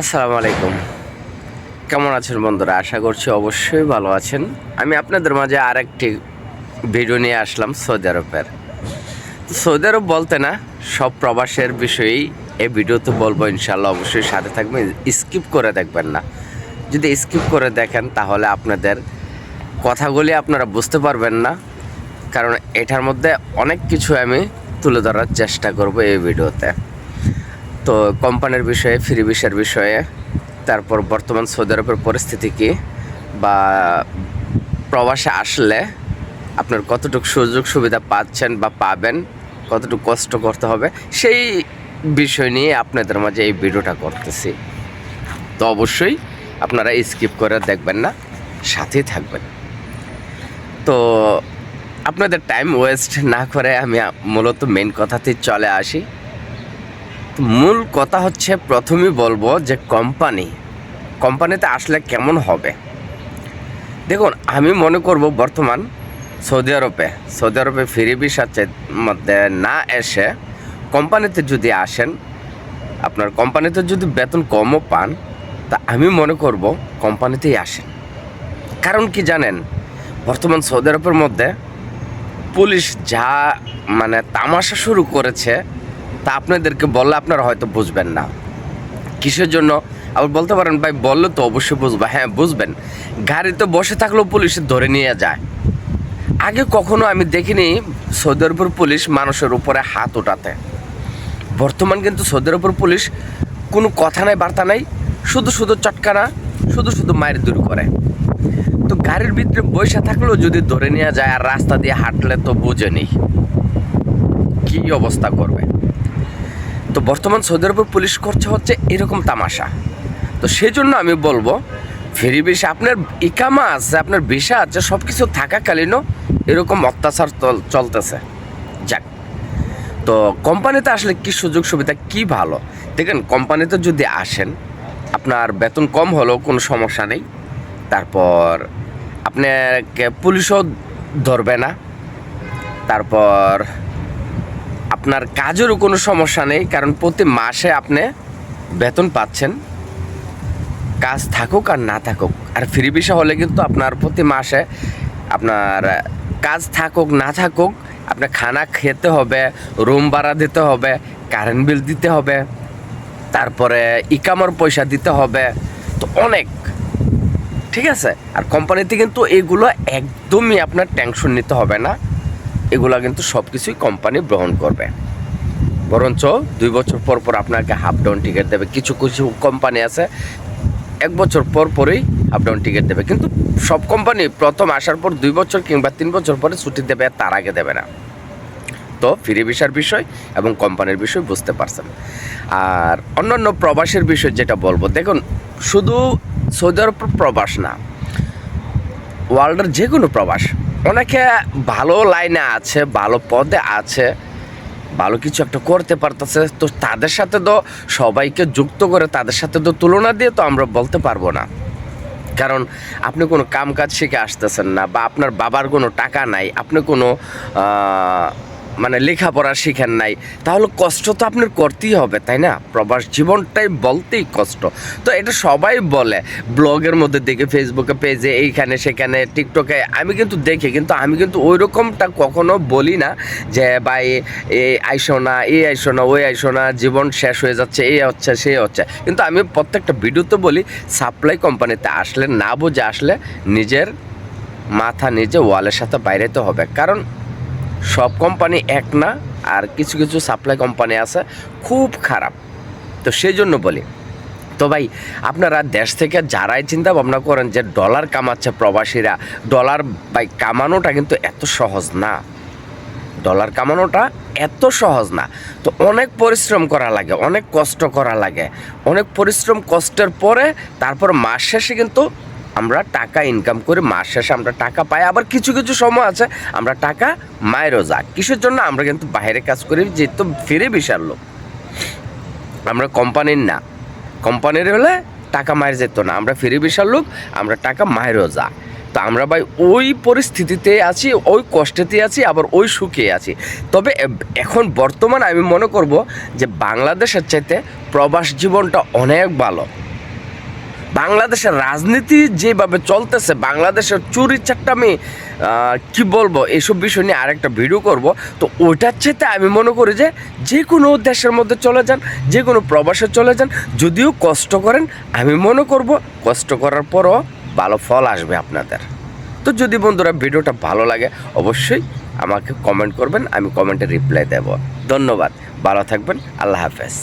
আসসালামু আলাইকুম। কেমন আছেন বন্ধুরা? আশা করছি অবশ্যই ভালো আছেন। আমি আপনাদের মাঝে আরেকটি ভিডিও নিয়ে আসলাম সৌদি আরবের। সৌদি আরব বলতে না, সব প্রবাসের বিষয়েই এই ভিডিওতে বলব ইনশাল্লাহ অবশ্যই সাথে থাকবেন। স্কিপ করে দেখবেন না। যদি স্কিপ করে দেখেন, তাহলে আপনাদের কথাগুলি আপনারা বুঝতে পারবেন না। কারণ এটার মধ্যে অনেক কিছু আমি তুলে ধরার চেষ্টা করব এই ভিডিওতে। তো কোম্পানির বিষয়ে, ফ্রি ভিসার বিষয়ে, তারপর বর্তমান সৌদি আরবের পরিস্থিতি কী, বা প্রবাসে আসলে আপনার কতটুকু সুযোগ সুবিধা পাচ্ছেন বা পাবেন, কতটুকু কষ্ট করতে হবে, সেই বিষয় নিয়ে আপনাদের মাঝে এই ভিডিওটা করতেছি। তো অবশ্যই আপনারা স্কিপ করে দেখবেন না, সাথেই থাকবেন। তো আপনাদের টাইম ওয়েস্ট না করে আমি মূলত মেন কথাতেই চলে আসি। মূল কথা হচ্ছে প্রথমেই বলব যে কোম্পানি কোম্পানিতে আসলে কেমন হবে? দেখুন, আমি মনে করব বর্তমান সৌদি আরবে সৌদি আরবে ফ্রি ভিসার মধ্যে না এসে কোম্পানিতে যদি আসেন, আপনার কোম্পানিতে যদি বেতন কমও পান, তা আমি মনে করব কোম্পানিতেই আসেন। কারণ কি জানেন? বর্তমান সৌদি আরবের মধ্যে পুলিশ যা মানে তামাশা শুরু করেছে তা আপনাদেরকে বললে আপনারা হয়তো বুঝবেন না। কিসের জন্য? আবার বলতে পারেন, ভাই, বললে তো অবশ্যই বুঝবা। হ্যাঁ বুঝবেন। গাড়িতে বসে থাকলেও পুলিশ ধরে নিয়ে যায়। আগে কখনো আমি দেখিনি সৌদি পুলিশ মানুষের উপরে হাত ওঠাতে। বর্তমান কিন্তু সৌদি আরবের পুলিশ কোনো কথা নাই, বার্তা নাই। শুধু শুধু চটকানা, শুধু শুধু মায়ের দূর করে। তো গাড়ির ভিতরে বসে থাকলেও যদি ধরে নিয়ে যায় আর রাস্তা দিয়ে হাঁটলে তো বুঝে নেই। কি অবস্থা করবে? তো বর্তমান সৌদি আরবের পুলিশ করছে হচ্ছে এরকম তামাশা। তো সেই জন্য আমি বলব, ফেরি ভিসা আপনার ইকামা আছে, আপনার ভিসা আছে সব কিছু থাকাকালীনও এরকম অত্যাচার চল- চলতেছে। যাক, তো কোম্পানিতে আসলে কি সুযোগ সুবিধা, কি ভালো? দেখেন, কোম্পানিতে যদি আসেন, আপনার বেতন কম হলেও কোনো সমস্যা নেই। তারপর আপনাকে পুলিশও ধরবে না। তারপর আপনার কাজেরও কোনো সমস্যা নেই, কারণ প্রতি মাসে আপনি বেতন পাচ্ছেন। কাজ থাকুক আর না থাকুক। আর ফ্রি ভিসা হলে কিন্তু আপনার প্রতি মাসে আপনার কাজ থাকুক, না থাকুক আপনার খানা খেতে হবে, রুম ভাড়া দিতে হবে কারেন্ট বিল দিতে হবে, তারপরে ইকামর পয়সা দিতে হবে, তো অনেক। ঠিক আছে? আর কোম্পানিতে কিন্তু এগুলো একদমই আপনার টেনশন নিতে হবে না। এগুলো কিন্তু সব কিছুই কোম্পানি গ্রহণ করবে। বরঞ্চ দুই বছর পর পর আপনাকে হাফ ডাউন টিকিট দেবে। কিছু কিছু কোম্পানি আছে, এক বছর পর পরেই হাফ ডাউন টিকিট দেবে। কিন্তু সব কোম্পানি প্রথম আসার পর দুই বছর কিংবা তিন বছর পরে ছুটি দেবে, তার আগে দেবে না। তো ফ্রি ভিসার বিষয় এবং কোম্পানির বিষয় বুঝতে পারছেন। আর অন্যান্য প্রবাসের বিষয় যেটা বলব, দেখুন, শুধু সৌদি আরব প্রবাস না ওয়ার্ল্ডের যে কোনো প্রবাস অনেকে ভালো লাইনে আছে, ভালো পদে আছে, ভালো কিছু একটা করতে পারতেছে, তো তাদের সাথে তো সবাইকে যুক্ত করে তাদের সাথে তো তুলনা দিয়ে তো আমরা বলতে পারব না। কারণ আপনি কোনো কাম কাজ শিখে আসতেছেন না বা আপনার বাবার কোনো টাকা নাই, আপনি কোনো মানে লেখাপড়া শিখেন নাই, তাহলে কষ্ট তো আপনার করতেই হবে, তাই না? প্রবাস জীবনটাই বলতেই কষ্ট। তো এটা সবাই বলে, ব্লগের মধ্যে দেখে ফেসবুকে পেজে এইখানে সেখানে টিকটকে আমি কিন্তু দেখি, কিন্তু আমি কিন্তু ওই রকমটা কখনো বলি না যে, ভাই এই আইসো না এই আইসো না, ওই আইসো না, জীবন শেষ হয়ে যাচ্ছে এই হচ্ছে সেই হচ্ছে। কিন্তু আমি প্রত্যেকটা ভিডিওতে বলি সাপ্লাই কোম্পানিতে আসলে, না বুঝে আসলে নিজের মাথা নিজে ওয়ালের সাথে বাইরেতে হবে। কারণ সব কোম্পানি এক না, আর কিছু কিছু সাপ্লাই কোম্পানি আছে, খুব খারাপ। তো সেই জন্য বলি, তো ভাই, আপনারা দেশ থেকে যারাই চিন্তা ভাবনা করেন যে ডলার কামাচ্ছে প্রবাসীরা ডলার ভাই কামানোটা কিন্তু এত সহজ না। ডলার কামানোটা এত সহজ না। তো অনেক পরিশ্রম করা লাগে, অনেক কষ্ট করা লাগে। অনেক পরিশ্রম কষ্টের পরে, তারপর মাস শেষে কিন্তু আমরা টাকা ইনকাম করে মাস শেষে আমরা টাকা পাই, আবার কিছু কিছু সময় আছে আমরা টাকা মায়েরও যাক কিসের জন্য? আমরা কিন্তু বাইরে কাজ করি যেহেতু ফিরে বিশাল লোক। আমরা কোম্পানির না। কোম্পানির হলে টাকা মায়ের যেত না। আমরা ফিরে বিশাল লোক, আমরা টাকা মায়েরও যা। তো আমরা ভাই ওই পরিস্থিতিতে আছি, ওই কষ্টেতে আছি, আবার ওই সুখে আছি। তবে এখন বর্তমান আমি মনে করব যে বাংলাদেশের চাইতে প্রবাস জীবনটা অনেক ভালো। বাংলাদেশের রাজনীতি যেভাবে চলতেছে, বাংলাদেশের চুরি চাট্টামি আমি কী বলব এইসব বিষয় নিয়ে আরেকটা ভিডিও করব। তো ওইটার চেয়ে আমি মনে করি যে যে কোনো দেশের মধ্যে চলে যান, যে কোনো প্রবাসে চলে যান, যদিও কষ্ট করেন, আমি মনে করব কষ্ট করার পরও ভালো ফল আসবে আপনাদের। তো যদি বন্ধুরা ভিডিওটা ভালো লাগে, অবশ্যই আমাকে কমেন্ট করবেন, আমি কমেন্টে রিপ্লাই দেব। ধন্যবাদ, ভালো থাকবেন, আল্লাহ হাফেজ।